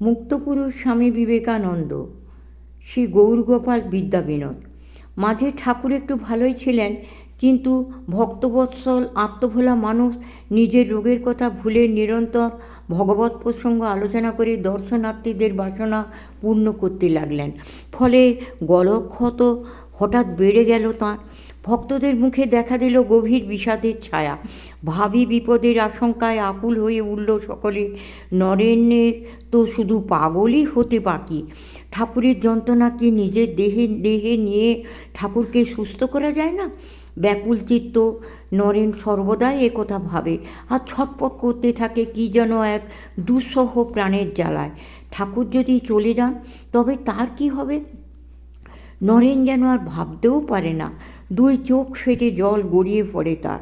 মুক্তপুরুষ স্বামী বিবেকানন্দ। শ্রী গৌরগোপাল বিদ্যাবিনোদ। মাঝে ঠাকুর একটু ভালোই ছিলেন, কিন্তু ভক্তবৎসল, আত্মভোলা মানুষ নিজের রোগের কথা ভুলে নিরন্তর ভগবত প্রসঙ্গ আলোচনা করে দর্শনার্থীদের বাসনা পূর্ণ করতে লাগলেন। ফলে গলক্ষত হঠাৎ বেড়ে গেল তাঁর। ভক্তদের মুখে দেখা দিল গভীর বিষাদের ছায়া। ভাবি বিপদের আশঙ্কায় আকুল হয়ে উঠল সকলে। নরেনের তো শুধু পাগলই হতে বাকি। ঠাকুরের যন্ত্রণা কি নিজের দেহে দেহে নিয়ে ঠাকুরকে সুস্থ করা যায় না? ব্যাকুল চিত্ত নরেন সর্বদাই একথা ভাবে। আর ছটপট করতে থাকে কি যেন এক দুঃসহ প্রাণের জ্বালায়। ঠাকুর যদি চলে যান, তবে তার কি হবে? নরেন যেন আর ভাবতেও পারে না। দুই চোখ ফেটে জল গড়িয়ে পড়ে তার।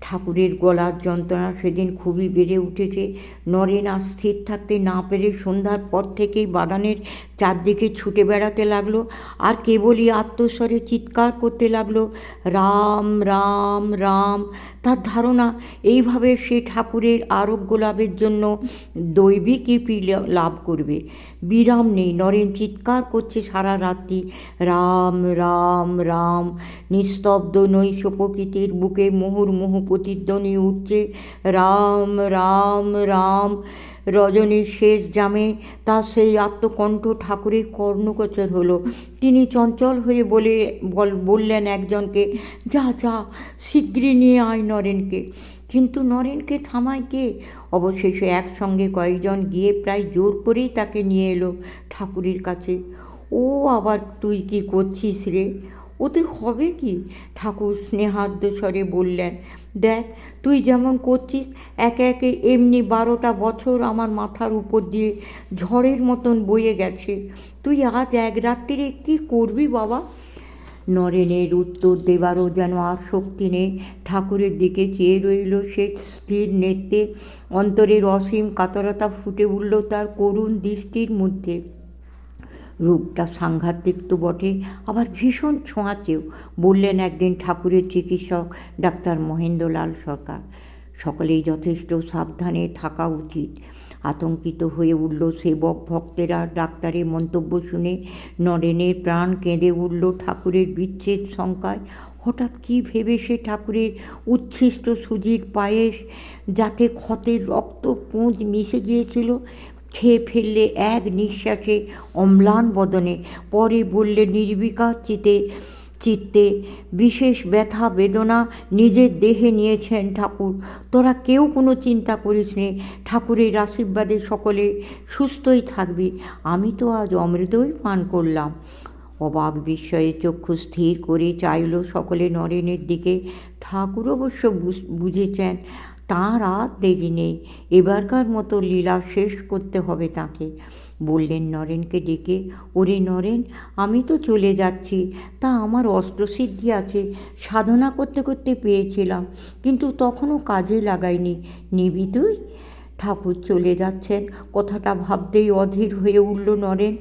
ঠাকুরের গলার যন্ত্রণা সেদিন খুবই বেড়ে উঠেছে। নরেন আর স্থির থাকতে না পেরে সন্ধ্যার পর থেকেই বাগানের চারদিকে ছুটে বেড়াতে লাগল। আর কেবলই আত্মস্বরে চিৎকার করতে লাগল, রাম রাম রাম। তার ধারণা, এইভাবে সে ঠাকুরের আরোগ্য লাভের জন্য দৈবিক কৃপি লাভ করবে। বিরাম নেই। নরেন চিৎকার করছে সারা রাত্রি। রাম রাম রাম। নিস্তব্ধ নৈশ প্রকৃতির বুকে মুহুর্মুহু প্রতিধ্বনি উঠছে। রাম রাম রাম। রজনীর শেষ জামে তার সেই আত্মকণ্ঠ ঠাকুরের কর্ণগোচর হলো। তিনি চঞ্চল হয়ে বলে বললেন একজনকে, যা যা শীঘ্রই নিয়ে আয় নরেনকে। কিন্তু নরেনকে থামায় কে? অবশেষে একসঙ্গে কয়েকজন গিয়ে প্রায় জোর করেই তাকে নিয়ে এলো ঠাকুরের কাছে। ও আবার তুই কি করছিস রে? ওতে হবে কি? ঠাকুর স্নেহাদ্য স্বরে বললেন, দেখ, তুই যেমন করছিস, একে একে এমনি বারোটা বছর আমার মাথার উপর দিয়ে ঝড়ের মতন বয়ে গেছে। তুই আজ এক রাত্রিরে কী করবি বাবা? নরেনের উত্তর দেবারও যেন আসক্তি নেই। ঠাকুরের দিকে চেয়ে রইল সে স্থির নেত্রে অন্তরের অসীম কাতরতা ফুটে উঠল তার করুণ দৃষ্টির মধ্যে। রূপটা সাংঘাতিক তো বটে, আবার ভীষণ ছোঁয়াচেও। বললেন একদিন ঠাকুরের চিকিৎসক ডাক্তার মহেন্দ্রলাল সরকার সকলেই যথেষ্ট সাবধানে থাকা উচিত। আতঙ্কিত হয়ে উঠল সেবক ভক্তেরা। ডাক্তারের মন্তব্য শুনে নরেনের প্রাণ কেঁদে উঠল ঠাকুরের বিচ্ছেদ শঙ্কায়। হঠাৎ কী ভেবে সে ঠাকুরের উচ্ছিষ্ট সুজির পায়েস যাতে ক্ষতের রক্ত পুঁজ মিশে গিয়েছিল? খেয়ে ফেললে এক নিঃশ্বাসে অম্লান বদনে। পরে বললে, নির্বিকার চিতে চিত্তে বিশেষ ব্যথা, বেদনা নিজের দেহে নিয়েছেন ঠাকুর। তোরা কেউ কোনো চিন্তা করিস নে, ঠাকুরের আশীর্বাদে সকলে সুস্থই থাকবি। আমি তো আজ অমৃতই পান করলাম। অবাক বিস্ময়ে চক্ষু স্থির করে চাইল সকলে নরেনের দিকে। ঠাকুর অবশ্য বুঝেছেন তাঁর আর দেরি নেই, এবারকার মতো লীলা শেষ করতে হবে তাকে। বললেন, নরেনকে ডেকে ওরে নরেন, আমি তো চলে যাচ্ছি, তা আমার অস্ত্রসিদ্ধি আছে, সাধনা করতে করতে পেয়েছিলাম, কিন্তু তখনও কাজে লাগাইনি। নিবি তুই? ঠাকুর চলে যাচ্ছেন, কথাটা ভাবতেই অধীর হয়ে উঠল নরেন,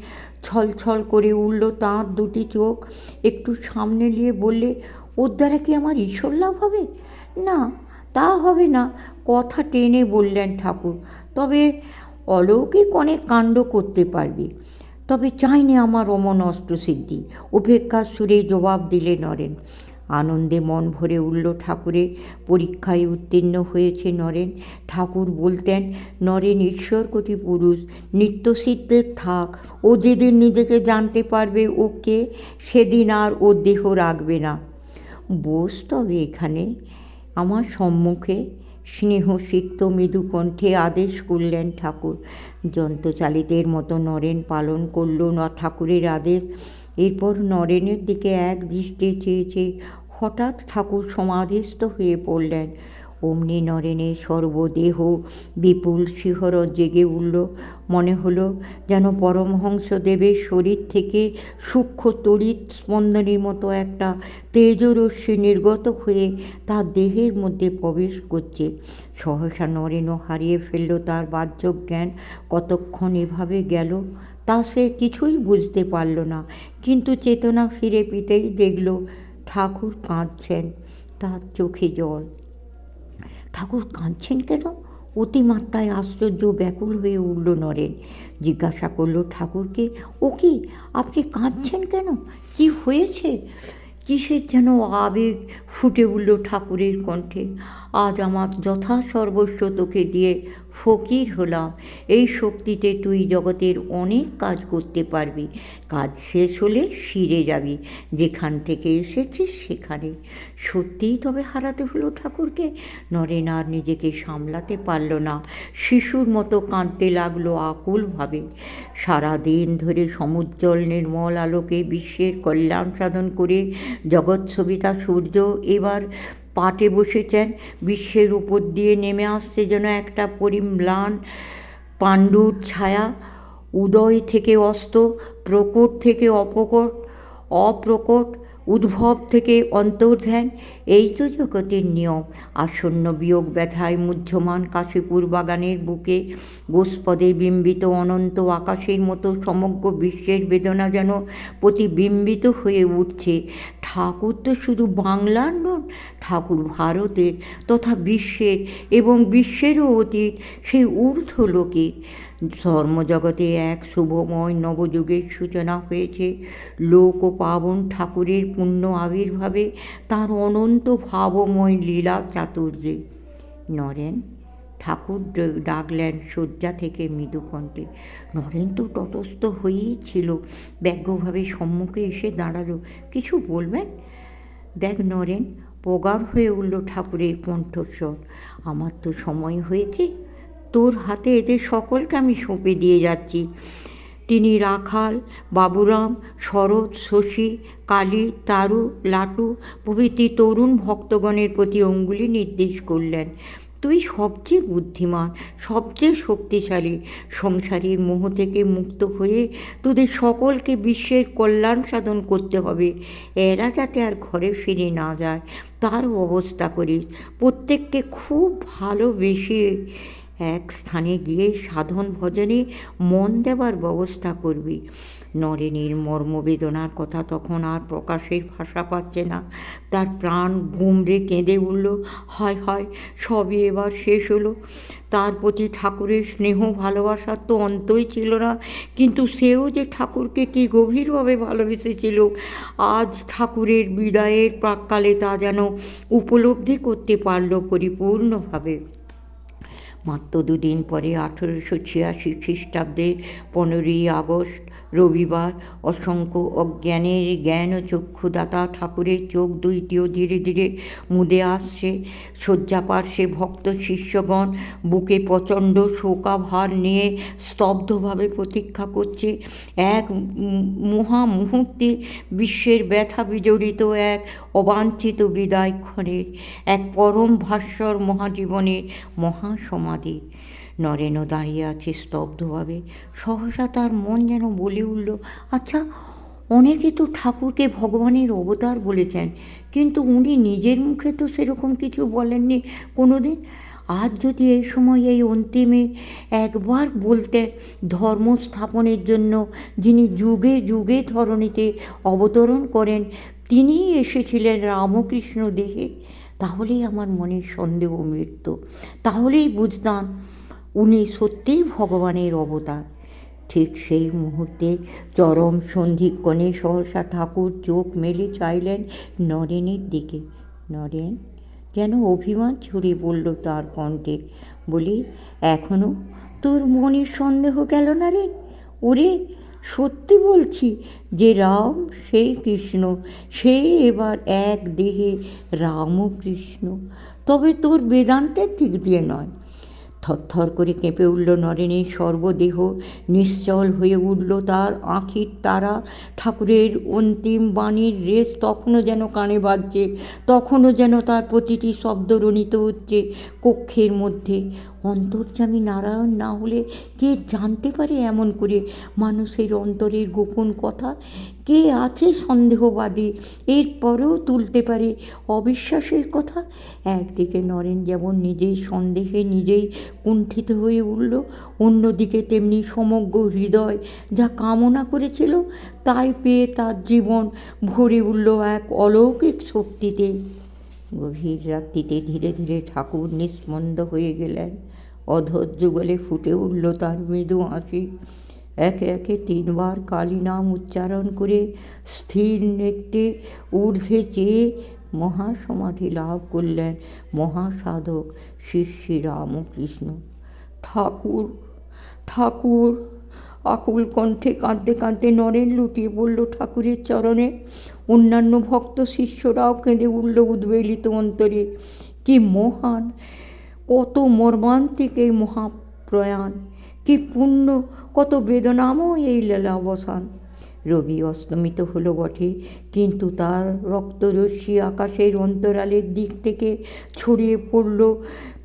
ছলছল করে উঠল তাঁর দুটি চোখ, একটু সামনে নিয়ে বললে, ওর দ্বারা কি আমার ঈশ্বর লাভ হবে? না তা হবে না, কথা টেনে বললেন ঠাকুর। তবে অলৌকিক অনেক কাণ্ড করতে পারবে। তবে চাইনি আমার অমন অস্ত্রসিদ্ধি উপেক্ষার সুরে জবাব দিলে নরেন। আনন্দে মন ভরে উঠল ঠাকুরের। পরীক্ষায় উত্তীর্ণ হয়েছে নরেন। ঠাকুর বলতেন, নরেন, ঈশ্বর কোটি পুরুষ নিত্যসিদ্ধের থাক। ও যেদিন নিজেকে জানতে পারবে ওকে সেদিন আর ও দেহ রাখবে না। বোস তবে এখানে। আমার সম্মুখে স্নেহসিক্ত মৃদুকণ্ঠে মৃদু কণ্ঠে আদেশ করলেন ঠাকুর। যন্ত্রচালিতের মতো নরেন পালন করল না ঠাকুরের আদেশ। এরপর নরেনের দিকে এক দৃষ্টি চেয়েছে হঠাৎ ঠাকুর সমাধিস্থ হয়ে পড়লেন। অমনি নরেনের সর্বদেহ বিপুল শিহরণ জেগে উঠল। মনে হলো যেন পরমহংস দেবের শরীর থেকে সূক্ষ্ম তড়িৎ স্পন্দনের মতো একটা তেজরশ্মি নির্গত হয়ে তার দেহের মধ্যে প্রবেশ করছে। সহসা নরেনও হারিয়ে ফেলল তার বাহ্য জ্ঞান কতক্ষণ এভাবে গেল তা সে কিছুই বুঝতে পারল না, কিন্তু চেতনা ফিরে পিতেই দেখল ঠাকুর কাঁদছেন। তার চোখে জল। ঠাকুর কাঁদছেন কেন? অতিমাত্রায় আশ্চর্য ব্যাকুল হয়ে উঠল নরেন। জিজ্ঞাসা করল, ঠাকুরকে, ও কি? আপনি কাঁদছেন কেন? কি হয়েছে? কিসের যেন আবেগ ফুটে উঠল ঠাকুরের কণ্ঠে? আজ আমার যথা সর্বস্ব তোকে দিয়ে ফকির হলাম। এই শক্তিতে তুই জগতের অনেক কাজ করতে পারবি। কাজ শেষ হলে ফিরে যাবি। যেখান থেকে এসেছিস সেখানে। সত্যিই তবে হারাতে হলো ঠাকুরকে। নরেন আর নিজেকে সামলাতে পারল না। শিশুর মতো কাঁদতে লাগল আকুলভাবে। সারা দিন ধরে সমুজ্জ্বল নির্মল আলোকে বিশ্বের কল্যাণ সাধন করে জগৎ সবিতা সূর্য এবার পাটে বসেছেন। বিশ্বের উপর দিয়ে নেমে আসছে যেন একটা পরিম্লান পাণ্ডুর ছায়া। উদয় থেকে অস্ত, প্রকট থেকে অপকট অপ্রকট উদ্ভব থেকে অন্তর্ধ্যান। এই তো জগতের নিয়ম। আসন্ন বিয়োগ ব্যথায় মুহ্যমান কাশীপুর বাগানের বুকে গোস্পদে বিম্বিত অনন্ত আকাশের মতো সমগ্র বিশ্বের বেদনা যেন প্রতিবিম্বিত হয়ে উঠছে। ঠাকুর তো শুধু বাংলার নন, ঠাকুর ভারতের তথা বিশ্বের এবং বিশ্বেরও অতীত সেই ঊর্ধ্ব লোকের ধর্মজগতে এক শুভময় নবযুগের সূচনা হয়েছে। লোক ও পাবন ঠাকুরের পুণ্য আবির্ভাবে তার অনন্ত ভাবময় লীলা চাতুর্যে। নরেন, ঠাকুর ডাকলেন শয্যা থেকে মৃদু কণ্ঠে। নরেন তো তটস্থ হয়েই ছিল। ব্যগ্রভাবে সম্মুখে এসে দাঁড়াল। কিছু বলবেন? দেখ নরেন প্রগাঢ় হয়ে উঠল ঠাকুরের কণ্ঠস্বর। আমার তো সময় হয়েছে। তোর হাতে এদের সকলকে আমি সঁপে দিয়ে যাচ্ছি। তিনি রাখাল, বাবুরাম, শরৎ, শশী, কালী, তারু, লাটু প্রভৃতি তরুণ ভক্তগণের প্রতি অঙ্গুলি নির্দেশ করলেন। তুই সবচেয়ে বুদ্ধিমান, সবচেয়ে শক্তিশালী, সংসারের মোহ থেকে মুক্ত হয়ে তোদের সকলকে বিশ্বের কল্যাণ সাধন করতে হবে। এরা যাতে আর ঘরে ফিরে না যায় তার অবস্থা করিস। প্রত্যেককে খুব ভালোবেসে এক স্থানে গিয়ে সাধন ভজনে মন দেবার ব্যবস্থা করবি। নরেনের মর্মবেদনার কথা তখন আর প্রকাশের ভাষা পাচ্ছে না। তার প্রাণ গুমড়ে কেঁদে উঠল, হয় হয়, সবই এবার শেষ হলো। তার প্রতি ঠাকুরের স্নেহ ভালোবাসার তো অন্তই ছিল না, কিন্তু সেও যে ঠাকুরকে কি গভীরভাবে ভালোবেসেছিল, আজ ঠাকুরের বিদায়ের প্রাককালে তা যেন উপলব্ধি করতে পারল পরিপূর্ণভাবে। মাত্র দুদিন পরে আঠেরোশো ছিয়াশি খ্রিস্টাব্দে পনেরোই আগস্ট রবিবার অসংখ্য অজ্ঞানের জ্ঞান চক্ষুদাতা ঠাকুরের চোখ দুইটিও ধীরে ধীরে মুদে আসছে। শয্যাপার্শ্বে ভক্ত শিষ্যগণ বুকে প্রচণ্ড শোকাভার নিয়ে স্তব্ধভাবে প্রতীক্ষা করছে। এক মহা মুহূর্তে বিশ্বের ব্যথা বিজড়িত এক অবাঞ্ছিত বিদায় ক্ষণের এক পরম ভাস্বর মহাজীবনের মহাসমাধি। নরেনও দাঁড়িয়ে আছে স্তব্ধভাবে। সহসা তার মন যেন বলে উঠল আচ্ছা অনেকে তো ঠাকুরকে ভগবানের অবতার বলেছেন, কিন্তু উনি নিজের মুখে তো সেরকম কিছু বলেননি। কোনো দিন আজ যদি এই সময় এই অন্তিমে একবার বলতেন ধর্ম স্থাপনের জন্য যিনি যুগে যুগে ধরণীতে অবতরণ করেন, তিনিই এসেছিলেন রামকৃষ্ণ দেহে, তাহলেই আমার মনের সন্দেহ মৃত্যু। তাহলেই বুঝতাম উনি সত্যিই ভগবানের অবতার। ঠিক সেই মুহূর্তে চরম সন্ধিক্ষণে সহসা ঠাকুর চোখ মেলে চাইলেন নরেনের দিকে। নরেন, যেন অভিমান ছড়িয়ে বলল তার কণ্ঠে, বলি এখনও তোর মনে সন্দেহ গেল না রে? ওরে, সত্যি বলছি, যে রাম সেই কৃষ্ণ, সে এবার এক দেহে রাম কৃষ্ণ। তবে তোর বেদান্তের দিক দিয়ে নয় থরথর করে কেঁপে উঠল নরেনের সর্বদেহ। নিশ্চল হয়ে উঠল তার আঁখির তারা। ঠাকুরের অন্তিম বাণীর রেস তখনও যেন কানে বাজছে, তখনও যেন তার প্রতিটি শব্দ রণিত হচ্ছে কক্ষের মধ্যে। অন্তর্যামী নারায়ণ না হলে কে জানতে পারে এমন করে মানুষের অন্তরের গোপন কথা? কে আছে সন্দেহবাদী? এরপরেও তুলতে পারে অবিশ্বাসের কথা? একদিকে নরেন যেমন নিজেই সন্দেহে নিজেই কুণ্ঠিত হয়ে উঠল, অন্যদিকে তেমনি সমগ্র হৃদয় যা কামনা করেছিল তাই পেয়ে তার জীবন ভরে উঠল এক অলৌকিক শক্তিতে। গভীর রাত্রিতে ধীরে ধীরে ঠাকুর নিস্পন্দ হয়ে গেলেন। অধৈর্য বলে ফুটে উঠল তার মৃদু হাসি। একে একে তিনবার কালী নাম উচ্চারণ করে স্থির নেত্রে ঊর্ধ্বে চেয়ে মহাসমাধি লাভ করলেন মহাসাধক শ্রী শ্রী রামকৃষ্ণ। ঠাকুর ঠাকুর, আকুল কণ্ঠে কাঁদতে কাঁদতে নরেন লুটিয়ে পড়ল ঠাকুরের চরণে। অন্যান্য ভক্ত শিষ্যরাও কেঁদে উঠল উদ্বেলিত অন্তরে। কি মহান, কত মর্মান্তিক এই মহাপ্রয়াণ, কি পুণ্য কত বেদনাময় এই লীলাবসান। রবি অস্তমিত হলো বটে, কিন্তু তার রক্তরশ্মি আকাশের অন্তরালের দিক থেকে ছড়িয়ে পড়ল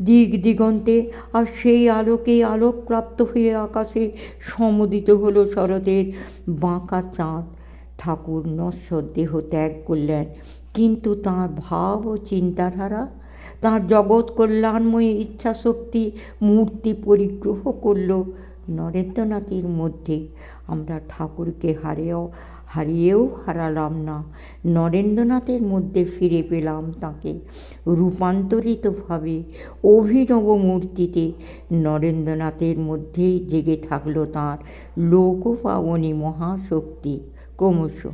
দিক দিগন্তে, আর সেই আলোকে আলোকপ্রাপ্ত হয়ে আকাশে সমুদিত হলো শরতের বাঁকা চাঁদ। ঠাকুর নশ্বর দেহ ত্যাগ করলেন, কিন্তু তাঁর ভাব ও চিন্তাধারা, তাঁর জগৎ কল্যাণময়ী ইচ্ছাশক্তি মূর্তি পরিগ্রহ করল। নরেন্দ্রনাথের মধ্যে। আমরা ঠাকুরকে হারেও, হারিয়েও হারালাম না। নরেন্দ্রনাথের মধ্যে ফিরে পেলাম তাকে। রূপান্তরিতভাবে অভিনব মূর্তিতে নরেন্দ্রনাথের মধ্যেই জেগে থাকল তাঁর লোকপাবনী মহাশক্তি ক্রমশ।